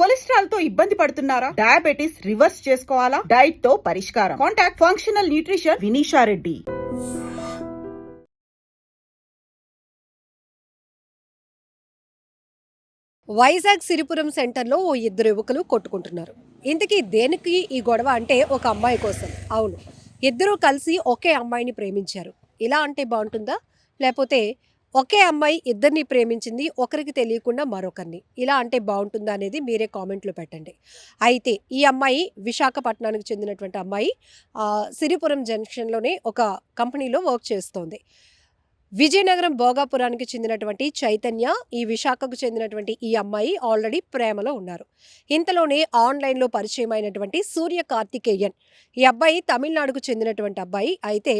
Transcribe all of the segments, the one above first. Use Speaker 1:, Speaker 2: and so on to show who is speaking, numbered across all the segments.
Speaker 1: కొలెస్ట్రాల్తో ఇబ్బంది పడుతున్నారా? Diabetes reverse చేసుకోవాలా? డైట్తో పరిష్కారం. Contact functional nutrition Vinisha Reddy
Speaker 2: Vizag Siripuram సెంటర్లో ఓ ఇద్దరు యువకులు కొట్టుకుంటున్నారు. ఇంతకీ దేనికి ఈ గొడవ అంటే ఒక అమ్మాయి కోసం? అవును ఇద్దరూ కలిసి ఒకే అమ్మాయిని ప్రేమించారు. ఇలా అంటే బాగుంటుందా? లేకపోతే ఒకే అమ్మాయి ఇద్దరిని ప్రేమించింది ఒకరికి తెలియకుండా మరొకరిని. ఇలా అంటే బాగుంటుందా అనేది మీరే కామెంట్లో పెట్టండి. అయితే ఈ అమ్మాయి విశాఖపట్నానికి చెందినటువంటి అమ్మాయి సిరిపురం జంక్షన్లోనే ఒక కంపెనీలో వర్క్ చేస్తోంది. విజయనగరం భోగాపురానికి చెందినటువంటి చైతన్య ఈ విశాఖకు చెందినటువంటి ఈ అమ్మాయి ఆల్రెడీ ప్రేమలో ఉన్నారు. ఇంతలోనే ఆన్లైన్లో పరిచయం అయినటువంటి సూర్య కార్తికేయన్ ఈ అబ్బాయి తమిళనాడుకు చెందినటువంటి అబ్బాయి. అయితే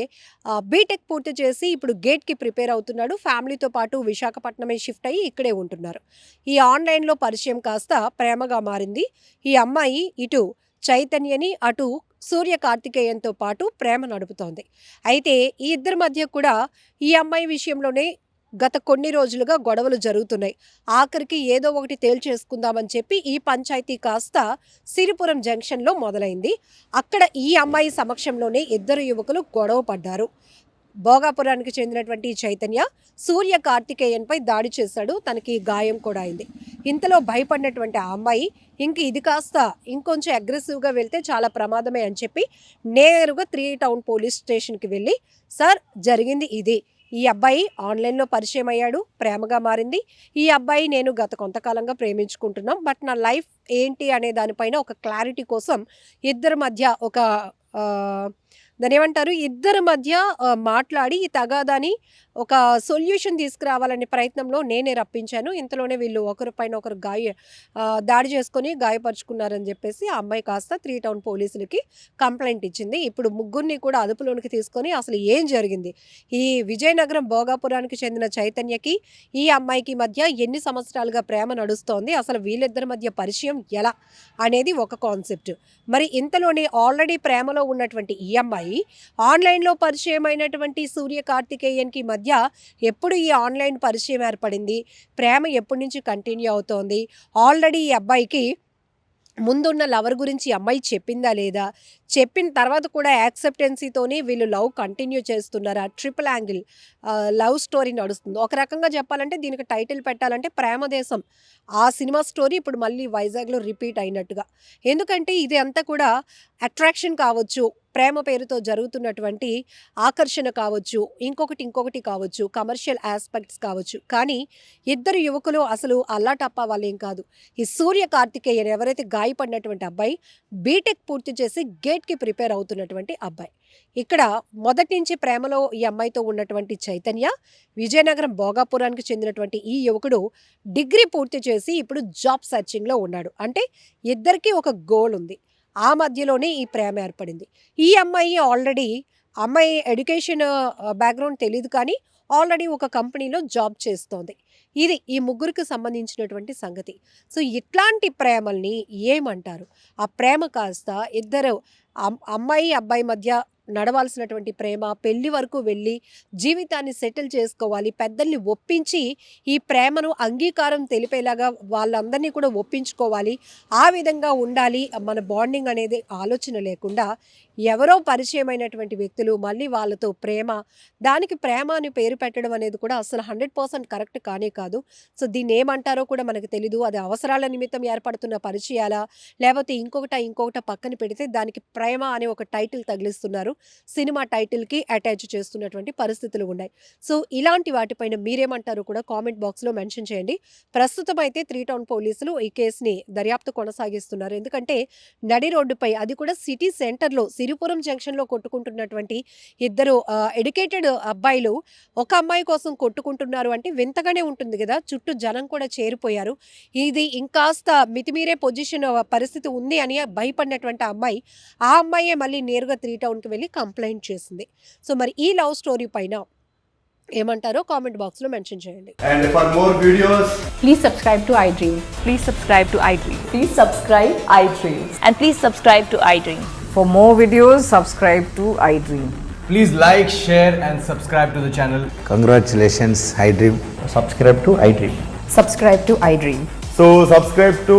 Speaker 2: బీటెక్ పూర్తి చేసి ఇప్పుడు గేట్కి ప్రిపేర్ అవుతున్నాడు. ఫ్యామిలీతో పాటు విశాఖపట్నమే షిఫ్ట్ అయ్యి ఇక్కడే ఉంటున్నారు. ఈ ఆన్లైన్లో పరిచయం కాస్త ప్రేమగా మారింది. ఈ అమ్మాయి ఇటు చైతన్యని అటు సూర్య కార్తికేయంతో పాటు ప్రేమ నడుపుతోంది. అయితే ఈ ఇద్దరి మధ్య కూడా ఈ అమ్మాయి విషయంలోనే గత కొన్ని రోజులుగా గొడవలు జరుగుతున్నాయి. ఆఖరికి ఏదో ఒకటి తేల్చేసుకుందామని చెప్పి ఈ పంచాయతీ కాస్త సిరిపురం జంక్షన్లో మొదలైంది. అక్కడ ఈ అమ్మాయి సమక్షంలోనే ఇద్దరు యువకులు గొడవ పడ్డారు. భోగాపురానికి చెందినటువంటి చైతన్య సూర్య కార్తికేయన్పై దాడి చేశాడు. తనకి గాయం కూడా అయింది. ఇంతలో భయపడినటువంటి ఆ అమ్మాయి ఇంక ఇది కాస్త ఇంకొంచెం అగ్రెసివ్గా వెళ్తే చాలా ప్రమాదమే అని చెప్పి నేరుగా త్రీ టౌన్ పోలీస్ స్టేషన్కి వెళ్ళి సార్ జరిగింది ఇది. ఈ అబ్బాయి ఆన్లైన్లో పరిచయం అయ్యాడు ప్రేమగా మారింది. ఈ అబ్బాయి నేను గత కొంతకాలంగా ప్రేమించుకుంటున్నాం బట్ నా లైఫ్ ఏంటి అనే దానిపైన ఒక క్లారిటీ కోసం ఇద్దరి మధ్య ఒక దాని ఏమంటారు? ఇద్దరి మధ్య మాట్లాడి ఈ తగాదాని ఒక సొల్యూషన్ తీసుకురావాలనే ప్రయత్నంలో నేనే రప్పించాను. ఇంతలోనే వీళ్ళు ఒకరి పైన ఒకరు గాయ దాడి చేసుకొని గాయపరుచుకున్నారని చెప్పేసి ఆ అమ్మాయి కాస్త త్రీ టౌన్ పోలీసులకి కంప్లైంట్ ఇచ్చింది. ఇప్పుడు ముగ్గురిని కూడా అదుపులోనికి తీసుకొని అసలు ఏం జరిగింది? ఈ విజయనగరం భోగాపురానికి చెందిన చైతన్యకి ఈ అమ్మాయికి మధ్య ఎన్ని సంవత్సరాలుగా ప్రేమ నడుస్తోంది? అసలు వీళ్ళిద్దరి మధ్య పరిచయం ఎలా? అనేది ఒక కాన్సెప్ట్. మరి ఇంతలోనే ఆల్రెడీ ప్రేమలో ఉన్నటువంటి ఈ అమ్మాయి ఆన్లైన్లో పరిచయం అయినటువంటి సూర్య కార్తికేయన్కి మధ్య ఎప్పుడు ఈ ఆన్లైన్ పరిచయం ఏర్పడింది? ప్రేమ ఎప్పటి నుంచి కంటిన్యూ అవుతోంది? ఆల్రెడీ ఈ అబ్బాయికి ముందున్న లవర్ గురించి అమ్మాయి చెప్పిందా లేదా? చెప్పిన తర్వాత కూడా యాక్సెప్టెన్సీతోనే వీళ్ళు లవ్ కంటిన్యూ చేస్తున్నారా? ట్రిపుల్ యాంగిల్ లవ్ స్టోరీ నడుస్తుంది. ఒక రకంగా చెప్పాలంటే దీనికి టైటిల్ పెట్టాలంటే ప్రేమదేశం ఆ సినిమా స్టోరీ ఇప్పుడు మళ్ళీ వైజాగ్లో రిపీట్ అయినట్టుగా. ఎందుకంటే ఇది అంతా కూడా అట్రాక్షన్ కావచ్చు. ప్రేమ పేరుతో జరుగుతున్నటువంటి ఆకర్షణ కావచ్చు ఇంకొకటి ఇంకొకటి కావచ్చు కమర్షియల్ ఆస్పెక్ట్స్ కావచ్చు. కానీ ఇద్దరు యువకులు అసలు అల్లాటప్ప వాళ్ళేం కాదు. ఈ సూర్య కార్తికేయన్ ఎవరైతే గాయపడినటువంటి అబ్బాయి బీటెక్ పూర్తి చేసి గేట్కి ప్రిపేర్ అవుతున్నటువంటి అబ్బాయి. ఇక్కడ మొదటి నుంచి ప్రేమలో ఈ అమ్మాయితో ఉన్నటువంటి చైతన్య విజయనగరం భోగాపురానికి చెందినటువంటి ఈ యువకుడు డిగ్రీ పూర్తి చేసి ఇప్పుడు జాబ్ సెర్చింగ్లో ఉన్నాడు. అంటే ఇద్దరికీ ఒక గోల్ ఉంది. ఆ మధ్యలోనే ఈ ప్రేమ ఏర్పడింది. ఈ అమ్మాయి ఆల్రెడీ అమ్మాయి ఎడ్యుకేషన్ బ్యాక్గ్రౌండ్ తెలియదు కానీ ఆల్రెడీ ఒక కంపెనీలో జాబ్ చేస్తోంది. ఇది ఈ ముగ్గురికి సంబంధించినటువంటి సంగతి. సో ఇట్లాంటి ప్రేమల్ని ఏమంటారు? ఆ ప్రేమ కాస్త ఇద్దరు అమ్మాయి అబ్బాయి మధ్య నడవాల్సినటువంటి ప్రేమ పెళ్ళి వరకు వెళ్ళి జీవితాన్ని సెటిల్ చేసుకోవాలి. పెద్దల్ని ఒప్పించి ఈ ప్రేమను అంగీకారం తెలిపేలాగా వాళ్ళందరినీ కూడా ఒప్పించుకోవాలి. ఆ విధంగా ఉండాలి. మన బాండింగ్ అనేది ఆలోచన లేకుండా ఎవరో పరిచయమైనటువంటి వ్యక్తులు మళ్ళీ వాళ్ళతో ప్రేమ దానికి ప్రేమ అని పేరు పెట్టడం అనేది కూడా అసలు హండ్రెడ్ పర్సెంట్ కరెక్ట్ కానే కాదు. సో దీన్ని ఏమంటారో కూడా మనకు తెలీదు. అది అవసరాల నిమిత్తం ఏర్పడుతున్న పరిచయాలా లేకపోతే ఇంకొకట ఇంకొకట పక్కన పెడితే దానికి ప్రేమ అనే ఒక టైటిల్ తగిలిస్తున్నారు. సినిమా టైటిల్కి అటాచ్ చేస్తున్నటువంటి పరిస్థితులు ఉన్నాయి. సో ఇలాంటి వాటిపైన మీరేమంటారు కూడా కామెంట్ బాక్స్లో మెన్షన్ చేయండి. ప్రస్తుతం అయితే త్రీ టౌన్ పోలీసులు ఈ కేసుని దర్యాప్తు కొనసాగిస్తున్నారు. ఎందుకంటే నడి రోడ్డుపై అది కూడా సిటీ సెంటర్లో సిరిపురం జంక్షన్లో కొట్టుకుంటున్నటువంటి ఇద్దరు ఎడ్యుకేటెడ్ అబ్బాయిలు ఒక అమ్మాయి కోసం కొట్టుకుంటున్నారు అంటే వింతగానే ఉంటుంది కదా. చుట్టూ జనం కూడా చేరిపోయారు. ఇది ఇంకాస్త మితిమీరే పొజిషన్ పరిస్థితి ఉంది అని భయపడినటువంటి అమ్మాయి ఆ అమ్మాయే మళ్ళీ నేరుగా త్రీ టౌన్కి వెళ్ళి కంప్లైంట్ చేసింది. సో మరి ఈ లవ్ స్టోరీ పైన ఏమంటారో కామెంట్ బాక్స్లో మెన్షన్ చేయండి.
Speaker 3: And for more videos
Speaker 4: please subscribe to
Speaker 5: iDream please subscribe to
Speaker 4: iDream please
Speaker 5: subscribe iDream and please
Speaker 6: subscribe to iDream for more
Speaker 3: videos subscribe to iDream please like share and subscribe to the channel congratulations
Speaker 7: iDream subscribe to iDream
Speaker 6: subscribe to iDream
Speaker 8: so subscribe
Speaker 9: to